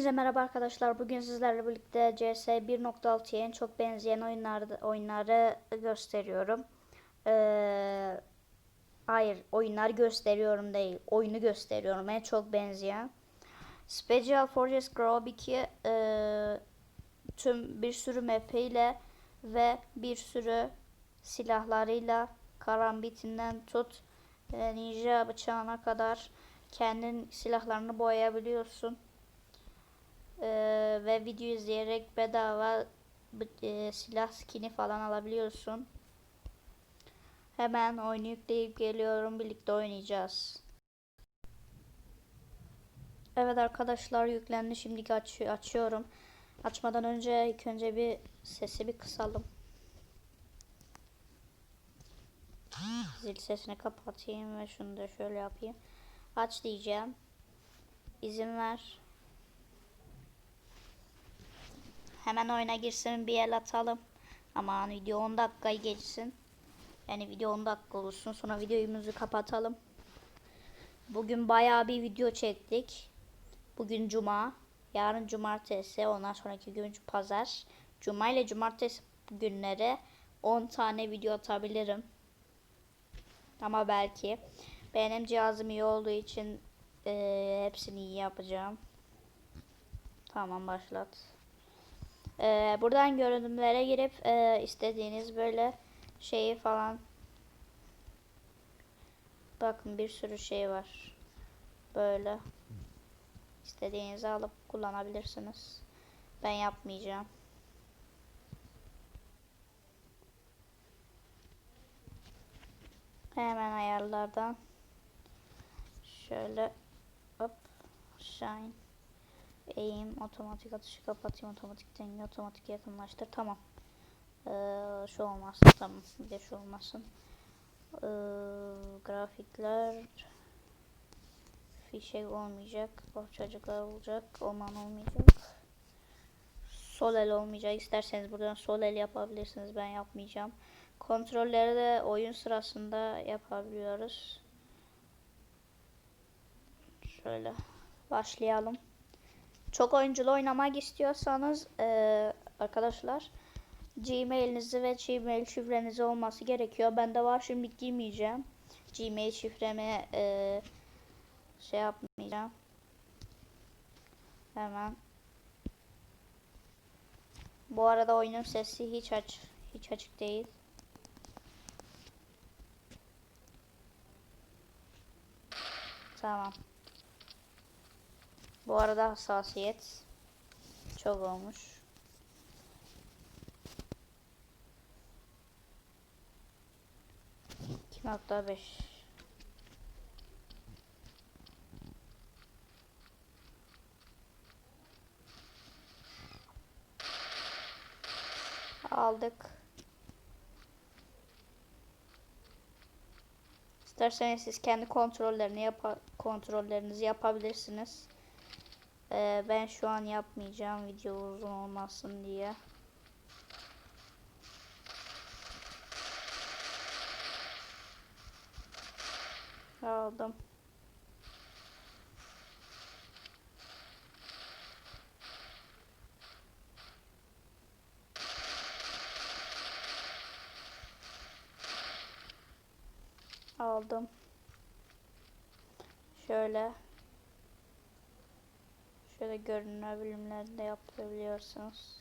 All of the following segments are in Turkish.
Hepinize merhaba arkadaşlar. Bugün sizlerle birlikte CS 1.6'ya en çok benzeyen oyunları, oyunları gösteriyorum. Ee, hayır, oyunlar gösteriyorum değil. Oyunu gösteriyorum. En çok benzeyen. Special Forces Grow 2 e, tüm bir sürü map ile ve bir sürü silahlarıyla karambitinden tut e, ninja bıçağına kadar kendin silahlarını boyayabiliyorsun. Ee, ve video izleyerek bedava e, silah skini falan alabiliyorsun. Hemen oyunu yükleyip geliyorum. Birlikte oynayacağız. Evet arkadaşlar yüklendi. Şimdi aç açıyorum. Açmadan önce ilk önce bir sesi bir kısalım. Zil sesini kapatayım ve şunu da şöyle yapayım. Aç diyeceğim. İzin ver. Hemen oyuna girsin bir el atalım. Aman video 10 dakikayı geçsin. Yani video 10 dakika olsun. Sonra videomuzu kapatalım. Bugün bayağı bir video çektik. Bugün cuma. Yarın cumartesi. Ondan sonraki gün pazar. Cuma ile cumartesi günleri 10 tane video atabilirim. Ama belki. Benim cihazım iyi olduğu için e, hepsini iyi yapacağım. Tamam başlat. Ee, buradan görünümlere girip e, istediğiniz böyle şeyi falan bakın bir sürü şey var. Böyle istediğinizi alıp kullanabilirsiniz. Ben yapmayacağım. Hemen ayarlardan şöyle hop shine Eğim, otomatik atışı kapatayım, otomatik denge, otomatik yakınlaştır. Tamam. Ee, şu olmasın, tamam. Bir de şu olmasın. Ee, grafikler fişek olmayacak, bohçacıklar olacak, oman olmayacak. Sol el olmayacak. İsterseniz buradan sol el yapabilirsiniz. Ben yapmayacağım. Kontrolleri de oyun sırasında yapabiliyoruz. Şöyle başlayalım. Çok oyunculu oynamak istiyorsanız e, arkadaşlar Gmail'inizi ve Gmail şifrenizi olması gerekiyor. Bende var şimdi giymeyeceğim. Gmail şifremi e, şey yapmayacağım. Hemen. Bu arada oyunun sesi hiç aç hiç açık değil. Tamam. Bu arada hassasiyet çok olmuş. İki nokta beş. Aldık. İsterseniz siz kendi kontrollerini yap kontrollerinizi yapabilirsiniz. Ee, ben şu an yapmayacağım video uzun olmasın diye. Aldım. Aldım. Şöyle Şöyle görünür bölümleri de yapabiliyorsunuz.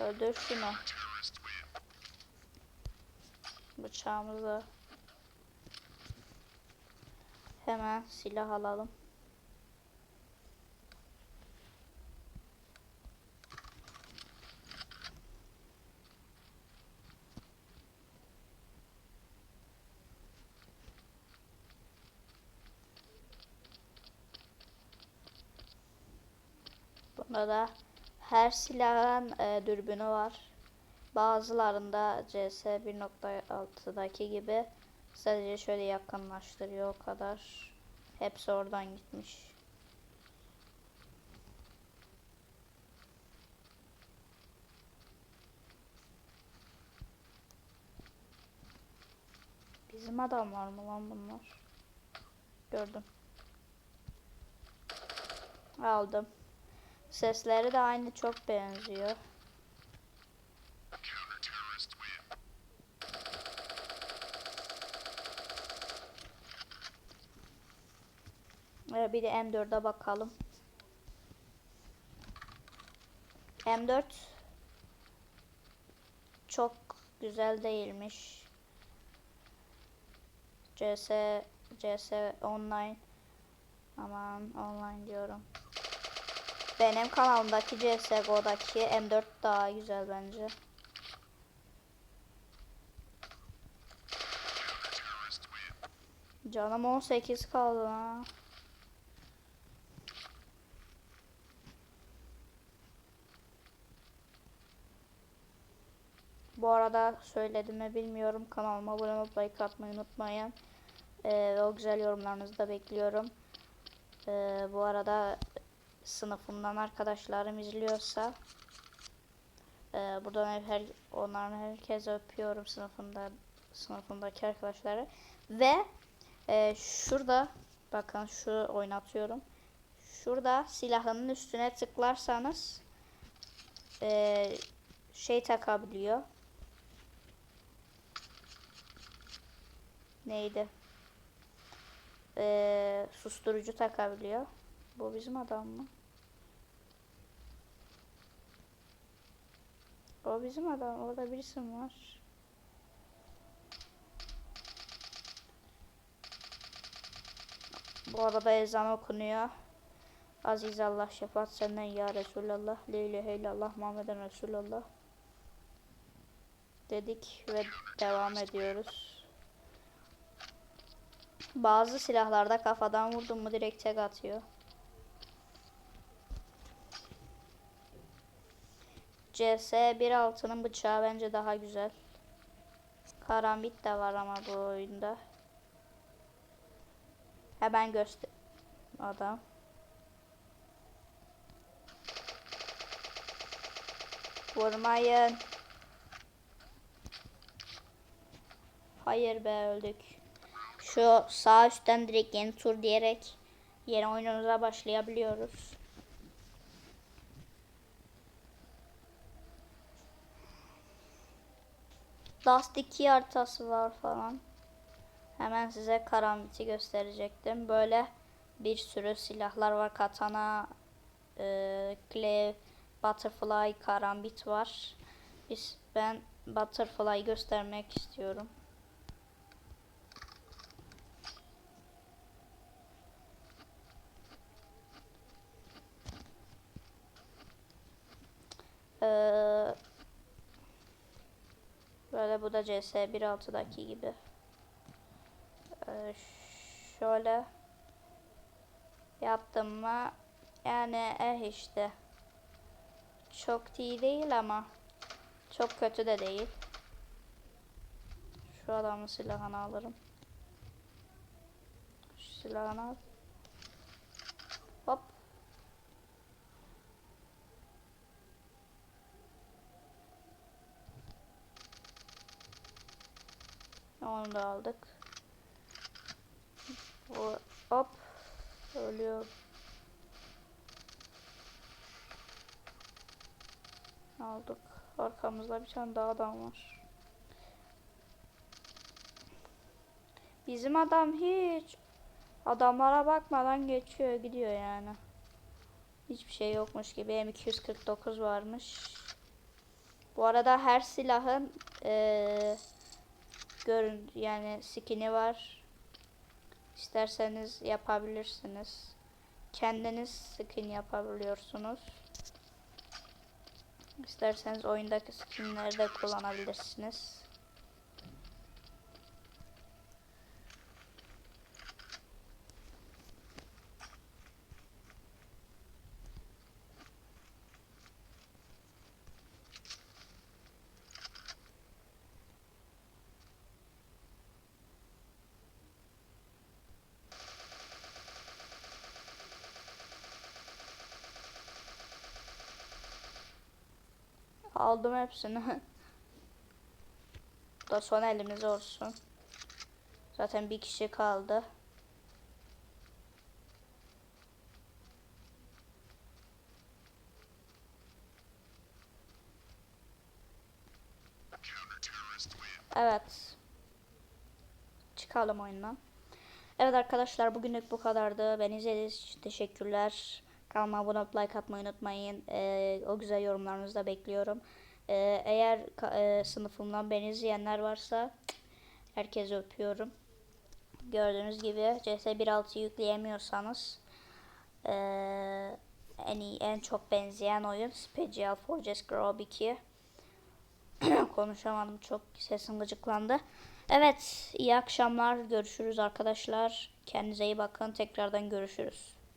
Öldür şunu. Bıçağımızı hemen silah alalım. Bunda da her silahın e, dürbünü var. Bazılarında CS 1.6'daki gibi sadece şöyle yakınlaştırıyor o kadar. Hepsi oradan gitmiş. Bizim adamlar mı lan bunlar? Gördüm. Aldım. Sesleri de aynı çok benziyor. Ee, bir de M4'e bakalım. M4 çok güzel değilmiş. CS CS online aman online diyorum. Benim kanalımdaki CSGO'daki M4 daha güzel bence. Canım 18 kaldı ha. Bu arada söyledim mi bilmiyorum. Kanalıma abone olup like atmayı unutmayın. Ee, ve o güzel yorumlarınızı da bekliyorum. Ee, bu arada sınıfımdan arkadaşlarım izliyorsa e, buradan her, onların herkese öpüyorum sınıfında sınıfımdaki arkadaşları ve e, şurada bakın şu oynatıyorum. Şurada silahının üstüne tıklarsanız e, şey takabiliyor. Neydi? Ee, susturucu takabiliyor. Bu bizim adam mı? O bizim adam. Orada birisi var? Bu arada ezan okunuyor. Aziz Allah şefaat senden ya Resulallah. La ilahe illallah Muhammeden Resulallah. Dedik ve devam ediyoruz. Bazı silahlarda kafadan vurdum mu direkt tek atıyor. CS 1.6'nın bıçağı bence daha güzel. Karambit de var ama bu oyunda. Hemen göster adam. Vurmayın. Hayır be öldük. Şu sağ üstten direkt yeni tur diyerek yeni oyunumuza başlayabiliyoruz. 2 haritası var falan. Hemen size karambiti gösterecektim. Böyle bir sürü silahlar var. Katana, e, Clave, Butterfly, karambit var. Biz, ben Butterfly göstermek istiyorum. Ee, böyle bu da CS 1.6'daki gibi. Ee, şöyle yaptım mı yani eh işte çok iyi değil ama çok kötü de değil. Şu adamın silahını alırım. Şu silahını al. Hop. Onu da aldık. Bu hop ölüyor. Aldık. Arkamızda bir tane daha adam var. Bizim adam hiç adamlara bakmadan geçiyor gidiyor yani. Hiçbir şey yokmuş gibi M249 varmış. Bu arada her silahın ee, görün yani skin'i var. İsterseniz yapabilirsiniz. Kendiniz skin yapabiliyorsunuz. İsterseniz oyundaki skinleri de kullanabilirsiniz. Aldım hepsini. Bu da son elimiz olsun. Zaten bir kişi kaldı. Evet. Çıkalım oyundan. Evet arkadaşlar bugünlük bu kadardı. Beni izlediğiniz için teşekkürler. Kanalıma abone olup like atmayı unutmayın. Ee, o güzel yorumlarınızı da bekliyorum. Ee, eğer e, sınıfımdan beni izleyenler varsa herkese öpüyorum. Gördüğünüz gibi CS 1.6 yükleyemiyorsanız ee, en iyi en çok benzeyen oyun Special Forces Grob 2. Konuşamadım çok sesim gıcıklandı. Evet iyi akşamlar görüşürüz arkadaşlar. Kendinize iyi bakın tekrardan görüşürüz.